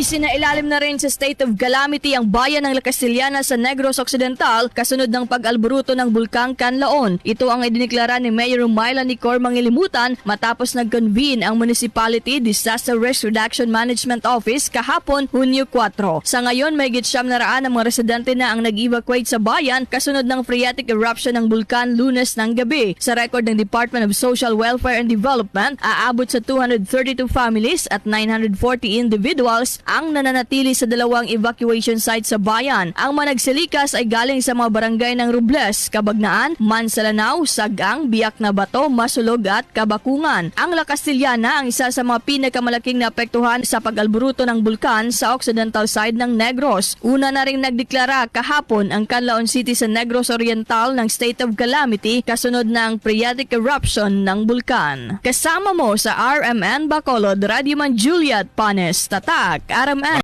Isinailalim na rin sa state of calamity ang bayan ng La Castellana sa Negros Occidental kasunod ng pag-alburuto ng bulkang Canlaon. Ito ang idiniklara ni Mayor Myla Nicor Mangilimutan matapos nag-convene ang Municipality Disaster Risk Reduction Management Office kahapon Hunyo 4. Sa ngayon, may gitsyam na raan ang mga residente na ang nag-evacuate sa bayan kasunod ng phreatic eruption ng bulkan lunes ng gabi. Sa record ng Department of Social Welfare and Development, aabot sa 232 families at 940 individuals ang nananatili sa dalawang evacuation site sa bayan. Ang managsilikas ay galing sa mga barangay ng Robles, Kabagnaan, Mansalanao, Sagang, Biak na Bato, Masulog at Kabakungan. Ang La Castellana ang isa sa mga pinakamalaking naapektuhan sa pag-alburuto ng bulkan sa occidental side ng Negros. Una na rin nagdeklara kahapon ang Canlaon City sa Negros Oriental ng state of calamity kasunod ng phreatic eruption ng bulkan. Kasama mo sa RMN Bacolod, Radio Man Juliet Panes, Tatak, RMN.